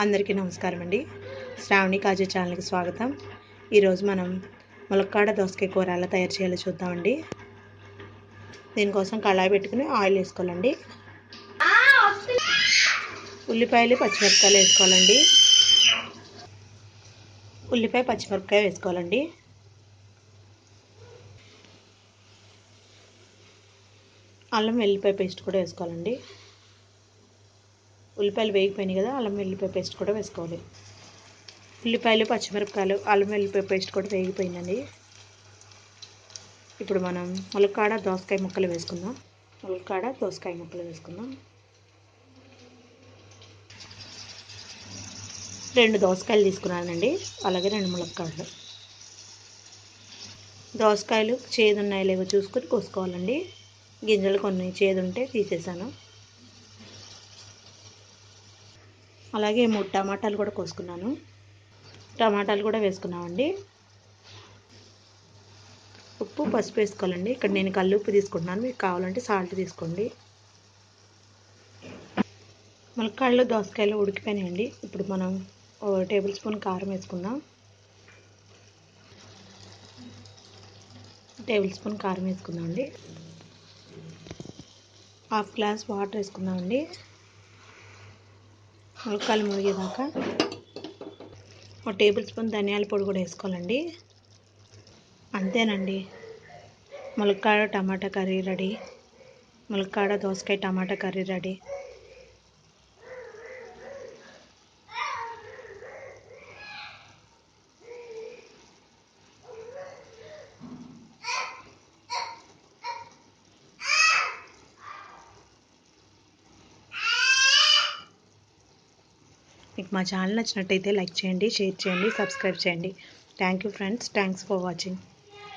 అందరికీ నమస్కారం అండి శ్రావణి కాజు ఛానల్కి స్వాగతం. ఈరోజు మనం ములక్కాడ దోసకాయ కూర ఎలా తయారు చేయాలో చూద్దామండి. దీనికోసం కళాయి పెట్టుకుని ఆయిల్ వేసుకోవాలండి. ఉల్లిపాయలు పచ్చిమిరపకాయలు వేసుకోవాలండి. ఉల్లిపాయ పచ్చిమిరపకాయ వేసుకోవాలండి. అల్లం వెల్లిపాయ పేస్ట్ కూడా వేసుకోవాలండి. ఉల్లిపాయలు వేగిపోయినాయి కదా అల్లం వెల్లిపాయ పేస్ట్ కూడా వేసుకోవాలి. ఉల్లిపాయలు పచ్చిమిరపకాయలు అల్లం వెల్లిపాయ పేస్ట్ కూడా వేగిపోయిందండి. ఇప్పుడు మనం ములక్కాడ దోసకాయ ముక్కలు వేసుకుందాం. ములక్కాడ దోసకాయ ముక్కలు వేసుకుందాం. రెండు దోసకాయలు తీసుకున్నానండి అలాగే రెండు ములక్కాడలు దోసకాయలు చేదు ఉన్నాయో లేవో చూసుకొని కోసుకోవాలండి. గింజలు కొన్ని చేదు ఉంటే తీసేసాను. అలాగే మూడు టమాటాలు కూడా కోసుకున్నాను. టమాటాలు కూడా వేసుకున్నామండి. ఉప్పు పసుపు వేసుకోవాలండి. ఇక్కడ నేను కళ్ళు ఉప్పు తీసుకుంటున్నాను. మీకు కావాలంటే సాల్ట్ తీసుకోండి. ములక్కాళ్ళు దోసకాయలు ఉడికిపోయినాయండి. ఇప్పుడు మనం టేబుల్ స్పూన్ కారం వేసుకుందాం. టేబుల్ స్పూన్ కారం వేసుకుందామండి. హాఫ్ గ్లాస్ వాటర్ వేసుకుందామండి. ములక్కాయలు మునిగేదాకా ఒక టేబుల్ స్పూన్ ధనియాల పొడి కూడా వేసుకోవాలండి. అంతేనండి. ములక్కాడ టమాటా కర్రీ రెడీ. ములక్కాడ దోసకాయ టమాటా కర్రీ రెడీ. మీకు మా ఛానల్ నచ్చినట్టయితే లైక్ చేయండి షేర్ చేయండి సబ్స్క్రైబ్ చేయండి. Thank you friends thanks for watching